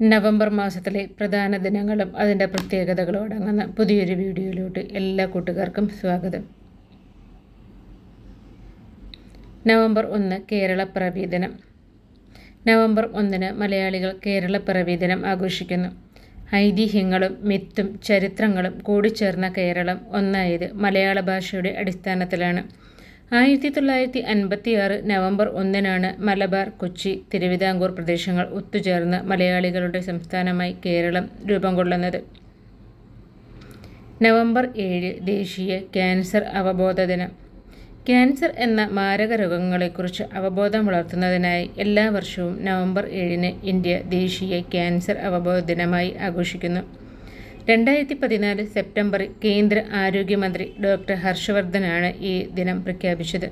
November മാസത്തിലെ പ്രധാന ദിനങ്ങളും അതിന്റെ പ്രത്യേകതകളും അടങ്ങുന്ന പുതിയൊരു വീഡിയോയിലോട്ട് എല്ലാ കൂട്ടുകാർക്കും സ്വാഗതം. നവംബർ ഒന്ന് കേരളപ്പിറവി ദിനം. നവംബർ ഒന്നിന് മലയാളികൾ കേരളപ്പിറവി ദിനം ആഘോഷിക്കുന്നു. ഐതിഹ്യങ്ങളും മിത്തും ചരിത്രങ്ങളും കൂടിച്ചേർന്ന കേരളം ഒന്നായത് മലയാള ഭാഷയുടെ അടിസ്ഥാനത്തിലാണ്. ആയിരത്തി തൊള്ളായിരത്തി അൻപത്തി ആറ് നവംബർ ഒന്നിനാണ് മലബാർ കൊച്ചി തിരുവിതാംകൂർ പ്രദേശങ്ങൾ ഒത്തുചേർന്ന് മലയാളികളുടെ സംസ്ഥാനമായി കേരളം രൂപം കൊള്ളുന്നത് നവംബർ ഏഴ് ദേശീയ ക്യാൻസർ അവബോധ ദിനം. ക്യാൻസർ എന്ന മാരക രോഗങ്ങളെക്കുറിച്ച് അവബോധം വളർത്തുന്നതിനായി എല്ലാ വർഷവും നവംബർ ഏഴിന് ഇന്ത്യ ദേശീയ ക്യാൻസർ അവബോധ ദിനമായി ആഘോഷിക്കുന്നു. രണ്ടായിരത്തി പതിനാല് സെപ്റ്റംബറിൽ കേന്ദ്ര ആരോഗ്യമന്ത്രി ഡോക്ടർ ഹർഷവർദ്ധനാണ് ഈ ദിനം പ്രഖ്യാപിച്ചത്.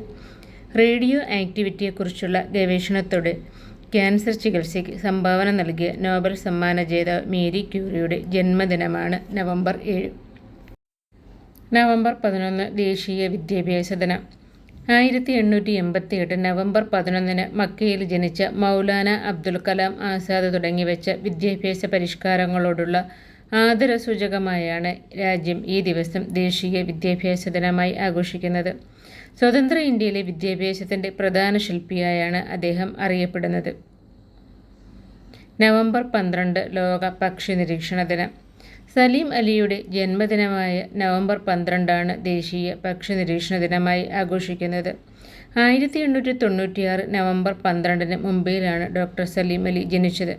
റേഡിയോ ആക്ടിവിറ്റിയെക്കുറിച്ചുള്ള ഗവേഷണത്തോടെ ക്യാൻസർ ചികിത്സയ്ക്ക് സംഭാവന നൽകിയ നോബൽ സമ്മാന ജേതാവ് മേരി ക്യൂറിയുടെ ജന്മദിനമാണ് നവംബർ ഏഴ്. നവംബർ പതിനൊന്ന് ദേശീയ വിദ്യാഭ്യാസ ദിനം. ആയിരത്തി എണ്ണൂറ്റി എൺപത്തി എട്ട് നവംബർ പതിനൊന്നിന് മക്കയിൽ ജനിച്ച മൗലാന അബ്ദുൽ കലാം ആസാദ് തുടങ്ങിവെച്ച വിദ്യാഭ്യാസ പരിഷ്കാരങ്ങളോടുള്ള ആദരസൂചകമായാണ് രാജ്യം ഈ ദിവസം ദേശീയ വിദ്യാഭ്യാസ ദിനമായി ആഘോഷിക്കുന്നത്. സ്വതന്ത്ര ഇന്ത്യയിലെ വിദ്യാഭ്യാസത്തിന്റെ പ്രധാന ശില്പിയായാണ് അദ്ദേഹം അറിയപ്പെടുന്നത്. നവംബർ പന്ത്രണ്ട് ലോക പക്ഷി നിരീക്ഷണ ദിനം. സലീം അലിയുടെ ജന്മദിനമായ നവംബർ പന്ത്രണ്ടാണ് ദേശീയ പക്ഷി നിരീക്ഷണ ദിനമായി ആഘോഷിക്കുന്നത്. ആയിരത്തി എണ്ണൂറ്റി തൊണ്ണൂറ്റിയാറ് നവംബർ പന്ത്രണ്ടിന് മുംബൈയിലാണ് ഡോക്ടർ സലീം അലി ജനിച്ചത്.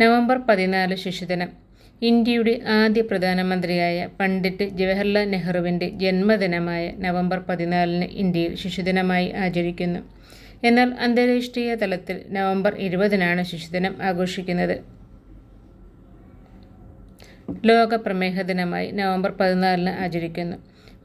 നവംബർ പതിനാല് ശിശുദിനം. ഇന്ത്യയുടെ ആദ്യ പ്രധാനമന്ത്രിയായ പണ്ഡിറ്റ് ജവഹർലാൽ നെഹ്റുവിന്റെ ജന്മദിനമായ നവംബർ പതിനാലിന് ഇന്ത്യയിൽ ശിശുദിനമായി ആചരിക്കുന്നു. എന്നാൽ അന്താരാഷ്ട്രീയ തലത്തിൽ നവംബർ ഇരുപതിനാണ് ശിശുദിനം ആഘോഷിക്കുന്നത്. ലോക പ്രമേഹ ദിനമായി നവംബർ പതിനാലിന് ആചരിക്കുന്നു.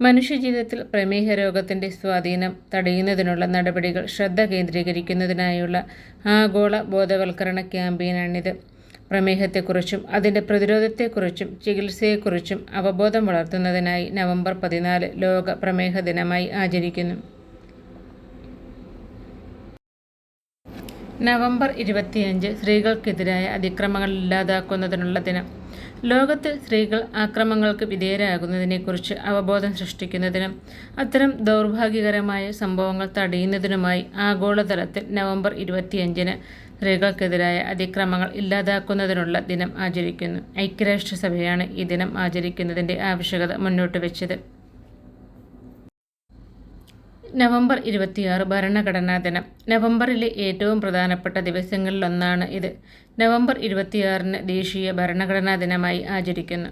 മനുഷ്യജീവിതത്തിൽ പ്രമേഹ രോഗത്തിന്റെ സ്വാധീനം തടയുന്നതിനുള്ള നടപടികൾ ശ്രദ്ധ കേന്ദ്രീകരിക്കുന്നതിനായുള്ള ആഗോള ബോധവൽക്കരണ ക്യാമ്പയിനാണിത്. പ്രമേഹത്തെക്കുറിച്ചും അതിന്റെ പ്രതിരോധത്തെക്കുറിച്ചും ചികിത്സയെക്കുറിച്ചും അവബോധം വളർത്തുന്നതിനായി നവംബർ പതിനാല് ലോക പ്രമേഹ ദിനമായി ആചരിക്കുന്നു. നവംബർ ഇരുപത്തിയഞ്ച് സ്ത്രീകൾക്കെതിരായ അതിക്രമങ്ങൾ ഇല്ലാതാക്കുന്നതിനുള്ള ദിനം. ലോകത്ത് സ്ത്രീകൾ ആക്രമങ്ങൾക്ക് വിധേയരാകുന്നതിനെക്കുറിച്ച് അവബോധം സൃഷ്ടിക്കുന്നതിനും അത്തരം ദൗർഭാഗ്യകരമായ സംഭവങ്ങൾ തടയുന്നതിനുമായി ആഗോളതലത്തിൽ നവംബർ ഇരുപത്തിയഞ്ചിന് സ്ത്രീകൾക്കെതിരായ അതിക്രമങ്ങൾ ഇല്ലാതാക്കുന്നതിനുള്ള ദിനം ആചരിക്കുന്നു. ഐക്യരാഷ്ട്രസഭയാണ് ഈ ദിനം ആചരിക്കുന്നതിന്റെ ആവശ്യകത മുന്നോട്ട് വെച്ചത്. നവംബർ ഇരുപത്തിയാറ് ഭരണഘടനാ ദിനം. നവംബറിലെ ഏറ്റവും പ്രധാനപ്പെട്ട ദിവസങ്ങളിലൊന്നാണ് ഇത്. നവംബർ ഇരുപത്തിയാറിന് ദേശീയ ഭരണഘടനാ ദിനമായി ആചരിക്കുന്നു.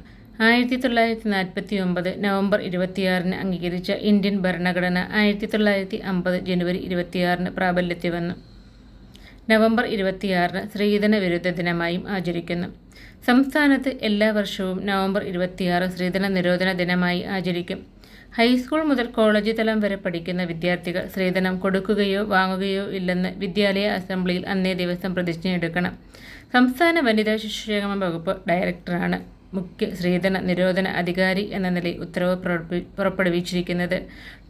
ആയിരത്തി തൊള്ളായിരത്തി നാൽപ്പത്തി ഒമ്പത് നവംബർ ഇരുപത്തിയാറിന് അംഗീകരിച്ച ഇന്ത്യൻ ഭരണഘടന ആയിരത്തി തൊള്ളായിരത്തി അമ്പത് ജനുവരി ഇരുപത്തിയാറിന് പ്രാബല്യത്തിൽ വന്നു. നവംബർ ഇരുപത്തിയാറിന് സ്ത്രീധന വിരുദ്ധ ദിനമായും ആചരിക്കുന്നു. സംസ്ഥാനത്ത് എല്ലാ വർഷവും നവംബർ ഇരുപത്തിയാറ് സ്ത്രീധന നിരോധന ദിനമായി ആചരിക്കും. ഹൈസ്കൂൾ മുതൽ കോളേജ് തലം വരെ പഠിക്കുന്ന വിദ്യാർത്ഥികൾ സ്ത്രീധനം കൊടുക്കുകയോ വാങ്ങുകയോ ഇല്ലെന്ന് വിദ്യാലയ അസംബ്ലിയിൽ അന്നേ ദിവസം പ്രതിജ്ഞയെടുക്കണം. സംസ്ഥാന വനിതാ ശിശുക്ഷേമ വകുപ്പ് ഡയറക്ടറാണ് മുഖ്യ സ്ത്രീധന നിരോധന അധികാരി എന്ന നിലയിൽ ഉത്തരവ് പുറപ്പെടുവിച്ചിരിക്കുന്നത്.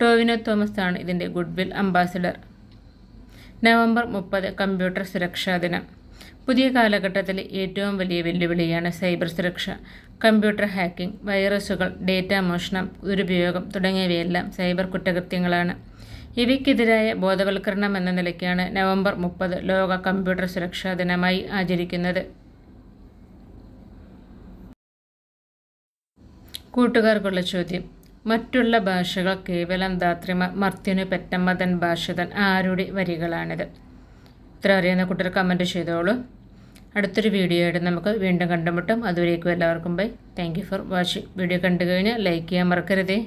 ടോവിനോ തോമസ് ആണ് ഇതിന്റെ ഗുഡ്വിൽ അംബാസിഡർ. നവംബർ മുപ്പത് കമ്പ്യൂട്ടർ സുരക്ഷാ ദിനം. പുതിയ കാലഘട്ടത്തിലെ ഏറ്റവും വലിയ വെല്ലുവിളിയാണ് സൈബർ സുരക്ഷ. കമ്പ്യൂട്ടർ ഹാക്കിംഗ് വൈറസുകൾ ഡേറ്റ മോഷണം ദുരുപയോഗം തുടങ്ങിയവയെല്ലാം സൈബർ കുറ്റകൃത്യങ്ങളാണ്. ഇവയ്ക്കെതിരായ ബോധവൽക്കരണം എന്ന നിലയ്ക്കാണ് നവംബർ മുപ്പത് ലോക കമ്പ്യൂട്ടർ സുരക്ഷാ ദിനമായി ആചരിക്കുന്നത്. കൂട്ടുകാർക്കുള്ള ചോദ്യം. മറ്റുള്ള ഭാഷകൾ കേവലം ധാത്രിമ മർത്യനു പെറ്റമ്മതൻ ഭാഷതൻ ആരുടെ വരികളാണിത്? ഇത്ര അറിയുന്ന കുട്ടികൾ കമന്റ് ചെയ്തോളൂ. അടുത്തൊരു വീഡിയോ ആയിട്ട് നമുക്ക് വീണ്ടും കണ്ടുമുട്ടും. അതുവരേക്കും എല്ലാവർക്കും bye thank for watching video കണ്ടു കഴിഞ്ഞാൽ ലൈക്ക് ചെയ്യാൻ മറക്കരുതേ.